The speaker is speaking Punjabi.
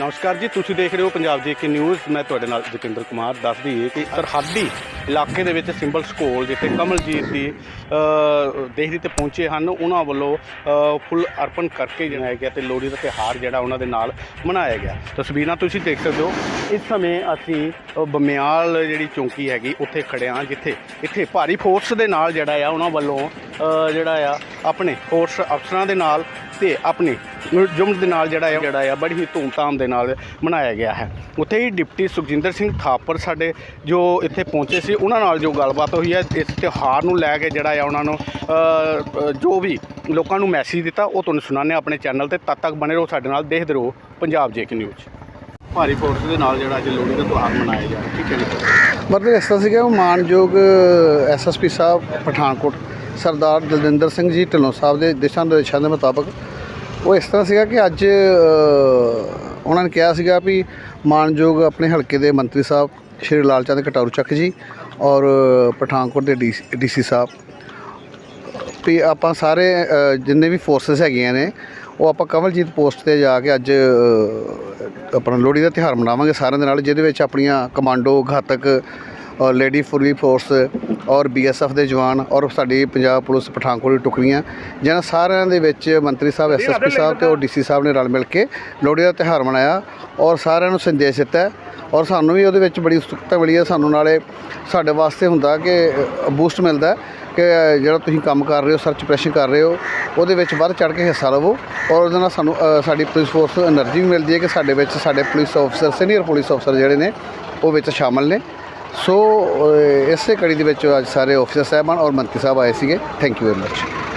ਨਮਸਕਾਰ ਜੀ ਤੁਸੀਂ ਦੇਖ ਰਹੇ ਹੋ ਪੰਜਾਬ ਜੀ ਕੇ ਨਿਊਜ਼ ਮੈਂ ਤੁਹਾਡੇ ਨਾਲ ਜਤਿੰਦਰ ਕੁਮਾਰ ਦੱਸ ਦਈਏ ਕਿ ਸਰਹੱਦੀ ਇਲਾਕੇ ਦੇ ਵਿੱਚ ਸਿੰਬਲ ਸਕੂਲ ਜਿੱਥੇ ਕਮਲਜੀਤ ਦੀ ਅ, ਦੇਹਰੀ ਤੇ ਪਹੁੰਚੇ ਹਨ ਉਹਨਾਂ ਵੱਲੋਂ ਫੁੱਲ ਅਰਪਣ ਕਰਕੇ ਜਨਾਇਆ ਗਿਆ ਤੇ ਲੋਹੜੀ ਦਾ ਤਿਉਹਾਰ ਜਿਹੜਾ ਉਹਨਾਂ ਦੇ ਨਾਲ ਮਨਾਇਆ ਗਿਆ। ਤਸਵੀਰਾਂ ਤੁਸੀਂ ਦੇਖ ਸਕਦੇ ਹੋ। ਇਸ ਸਮੇਂ ਅਸੀਂ ਬਮਿਆਲ ਜਿਹੜੀ ਚੌਂਕੀ ਹੈਗੀ ਉੱਥੇ ਖੜੇ ਹਾਂ ਜਿੱਥੇ ਇੱਥੇ ਭਾਰੀ ਫੋਰਸ ਦੇ ਨਾਲ ਜਿਹੜਾ ਆ ਉਹਨਾਂ ਵੱਲੋਂ ਜਿਹੜਾ ਆ ਆਪਣੇ ਫੋਰਸ ਅਫਸਰਾਂ ਦੇ ਨਾਲ ਤੇ ਆਪਣੀ ਜੁਮਨ ਦੇ ਨਾਲ ਜਿਹੜਾ ਆ ਜਿਹੜਾ ਆ, ਬੜੀ ਹੀ ਧੂਮਧਾਮ ਦੇ ਨਾਲ ਮਨਾਇਆ ਗਿਆ ਹੈ। ਉੱਥੇ ਹੀ ਡਿਪਟੀ ਸੁਖਜਿੰਦਰ ਸਿੰਘ ਥਾਪਰ ਸਾਡੇ ਜੋ ਇੱਥੇ ਪਹੁੰਚੇ ਸੀ, ਉਹਨਾਂ ਨਾਲ ਜੋ ਗੱਲਬਾਤ ਹੋਈ ਹੈ, ਇਸ ਤਿਉਹਾਰ ਨੂੰ ਲੈ ਕੇ ਜਿਹੜਾ ਆ, ਉਹਨਾਂ ਨੂੰ ਜੋ ਵੀ ਲੋਕਾਂ ਨੂੰ ਮੈਸੇਜ ਦਿੱਤਾ, ਉਹ ਤੁਹਾਨੂੰ ਸੁਣਾਉਂਦੇ ਹਾਂ ਆਪਣੇ ਚੈਨਲ ਤੇ। ਤਦ ਤੱਕ ਬਣੇ ਰਹੋ ਸਾਡੇ ਨਾਲ, ਦੇਖਦੇ ਰਹੋ ਪੰਜਾਬ ਜੇਕ ਨਿਊਜ਼ ਭਾਰੀ ਫੋਰਸ ਦੇ ਨਾਲ ਜਿਹੜਾ ਅੱਜ ਲੋਹੜੀ ਦਾ ਤਿਉਹਾਰ ਮਨਾਇਆ ਜਾ ਰਿਹਾ, ਠੀਕ ਹੈ ਜੀ? ਮਤਲਬ ਇਸ ਤਰ੍ਹਾਂ ਸੀਗਾ, ਉਹ ਮਾਨਯੋਗ ਐਸਐਸਪੀ ਸਾਹਿਬ, ਪਠਾਨਕੋਟ ਸਰਦਾਰ ਦਲਜਿੰਦਰ ਸਿੰਘ ਜੀ ਢਿੱਲੋਂ ਸਾਹਿਬ ਦੇ ਦਿਸ਼ਾ ਨਿਰਦੇਸ਼ਾਂ ਦੇ ਮੁਤਾਬਕ, ਉਹ ਇਸ ਤਰ੍ਹਾਂ ਸੀਗਾ ਕਿ ਅੱਜ ਉਹਨਾਂ ਨੇ ਕਿਹਾ ਸੀਗਾ ਵੀ ਮਾਨਯੋਗ ਆਪਣੇ ਹਲਕੇ ਦੇ ਮੰਤਰੀ ਸਾਹਿਬ ਸ਼੍ਰੀ ਲਾਲ ਚੰਦ ਕਟਾਰੂ ਚੱਕ ਜੀ ਔਰ ਪਠਾਨਕੋਟ ਦੇ ਡੀਸੀ ਸਾਹਿਬ। ਵੀ ਆਪਾਂ ਸਾਰੇ ਜਿੰਨੇ ਵੀ ਫੋਰਸਸ ਹੈਗੀਆਂ ਨੇ, ਉਹ ਆਪਾਂ ਕਮਲਜੀਤ ਪੋਸਟ ਤੇ ਜਾ ਕੇ ਅੱਜ ਆਪਣਾ ਲੋਹੜੀ ਦਾ ਤਿਉਹਾਰ ਮਨਾਵਾਂਗੇ ਸਾਰਿਆਂ ਦੇ ਨਾਲ, ਜਿਹਦੇ ਵਿੱਚ ਆਪਣੀਆਂ ਕਮਾਂਡੋ, ਘਾਤਕ ਔਰ ਲੇਡੀ ਫੁਰਵੀ ਫੋਰਸ ਔਰ ਬੀਐਸਐਫ ਦੇ ਜਵਾਨ ਔਰ ਸਾਡੀ ਪੰਜਾਬ ਪੁਲਿਸ ਪਠਾਨਕੋਟ ਦੀ ਟੁਕੜੀਆਂ ਜਿਹਨਾਂ ਸਾਰਿਆਂ ਦੇ ਵਿੱਚ ਮੰਤਰੀ ਸਾਹਿਬ ਐਸਐਸਪੀ ਸਾਹਿਬ ਤੇ ਔਰ ਡੀਸੀ ਸਾਹਿਬ ਨੇ ਰਲ ਮਿਲ ਕੇ ਲੋਹੜੀ ਦਾ ਤਿਹਾਰ ਮਨਾਇਆ ਔਰ ਸਾਰਿਆਂ ਨੂੰ ਸੰਦੇਸ਼ ਦਿੱਤਾ ਔਰ ਸਾਨੂੰ ਵੀ ਉਹਦੇ ਵਿੱਚ ਬੜੀ ਉਤਸੁਕਤਾ ਮਿਲੀ ਹੈ। ਸਾਨੂੰ ਨਾਲੇ ਸਾਡੇ ਵਾਸਤੇ ਹੁੰਦਾ ਕਿ ਬੂਸਟ ਮਿਲਦਾ ਕਿ ਜਿਹੜਾ ਤੁਸੀਂ ਕੰਮ ਕਰ ਰਹੇ ਹੋ ਸਰਚ ਪ੍ਰੈਸ਼ਨ ਕਰ ਰਹੇ ਹੋ ਉਹਦੇ ਵਿੱਚ ਵੱਧ ਚੜ ਕੇ ਹਿੱਸਾ ਲਵੋ ਔਰ ਉਹਦੇ ਨਾਲ ਸਾਨੂੰ ਸਾਡੀ ਪੁਲਿਸ ਫੋਰਸ ਨੂੰ એનર્ਜੀ ਮਿਲਦੀ ਹੈ ਕਿ ਸਾਡੇ ਵਿੱਚ ਸਾਡੇ ਪੁਲਿਸ ਅਫਸਰ ਸੀਨੀਅਰ ਪੁਲਿਸ ਅਫਸਰ ਜਿਹੜੇ ਨੇ ਉਹ ਵਿੱਚ ਸ਼ਾਮਲ ਨੇ। ਸੋ eh, ਇਸੇ ਕੜੀ ਦੇ ਵਿੱਚ ਅੱਜ ਸਾਰੇ ਆਫੀਸਰ ਸਾਹਿਬਾਨ ਔਰ ਮੰਤਰੀ ਸਾਹਿਬ ਆਏ ਸੀਗੇ। Thank you very much